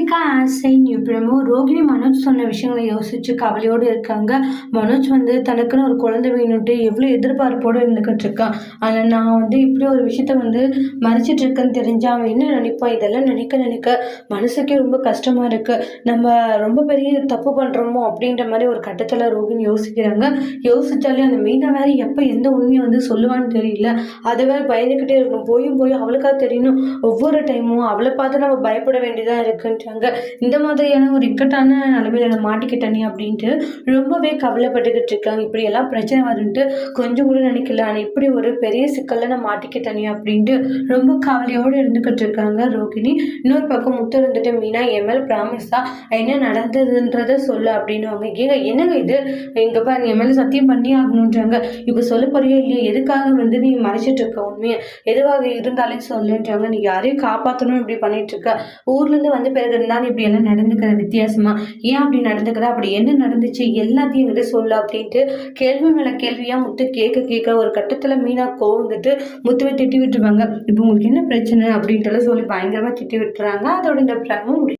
மாளவிகா ஆசை நியூப்ரமோ ரோகிணி மனோஜ் சொன்ன விஷயங்களை யோசிச்சு கவலையோடு இருக்காங்க. மனோஜ் வந்து தனக்குன்னு ஒரு குழந்தை வேணும்ட்டு எவ்வளோ எதிர்பார்ப்போடு இருந்துக்கிட்டு இருக்கான். ஆனால் நான் வந்து இப்படி ஒரு விஷயத்த வந்து மறைச்சிட்டு இருக்கேன்னு தெரிஞ்சா அவன் என்ன நினைப்பான் இதெல்லாம் நினைக்க நினைக்க மனசுக்கே ரொம்ப கஷ்டமா இருக்கு. நம்ம ரொம்ப பெரிய தப்பு பண்ணுறோமோ அப்படின்ற மாதிரி ஒரு கட்டத்தில் ரோகிணி யோசிக்கிறாங்க. யோசிச்சாலே அந்த மீனை வேற எப்போ எந்த உண்மையை வந்து சொல்லுவான்னு தெரியல. அதை வேற பயந்துக்கிட்டே இருக்கணும். போயும் போய் அவளுக்காக தெரியணும். ஒவ்வொரு டைமும் அவளை பார்த்து நம்ம பயப்பட வேண்டியதாக இருக்குன்றாங்க இந்த மாதிரியான ஒரு இக்கட்டான நிலைமையில மாட்டிக்கிட்டானே அப்படின்ட்டு ரொம்பவே கவலைப்பட்டுக்கிட்டு இருக்காங்க. இப்படியெல்லாம் பிரச்சனை வரும்ன்ட்டு கொஞ்சம் கூட நினைக்கல. ஆனால் இப்படி ஒரு பெரிய சிக்கலில் நான் மாட்டிக்கிட்டானே அப்படின்ட்டு ரொம்ப கவலையோடு இருந்துக்கிட்டு இருக்காங்க ரோகிணி. இன்னொரு பக்கம் முத்து இருந்துட்டு மீனா என் மேலே ப்ராமிஸ் தான் என்ன நடந்ததுன்றத சொல்லு அப்படின்னுவாங்க. ஏங்க என்னங்க இது? இங்கே பாருங்க என் மேலே சத்தியம் பண்ணி ஆகணுன்றாங்க. இப்போ சொல்ல போறியோ இல்லையா? எதுக்காக வந்து நீ மறைச்சிட்டு இருக்க உண்மையை? எதுவாக இருந்தாலே சொல்லுன்றாங்க. நீ யாரையும் காப்பாற்றணும் இப்படி பண்ணிட்டு இருக்க? ஊர்லேருந்து வந்த பிறகு இருந்தாலும் இப்படி எல்லாம் நடந்துக்கிற வித்தியாசமா? ஏன் அப்படி நடந்துக்கிற அப்படி என்ன நடந்துச்சு? எல்லாத்தையும் என்கிட்ட சொல்லு அப்படின்ட்டு கேள்வி மேலே கேள்வியாக முத்து கேட்க கேட்க ஒரு கட்டத்தில் மீனா கோவந்துட்டு முத்துவை திட்டி விட்டுருவாங்க. இப்போ உங்களுக்கு என்ன பிரச்சனை? அப்படின்ட்டு சொல்லி பயங்கரமாக திட்டி விட்டுறாங்க. அதோட இந்த பிரமும்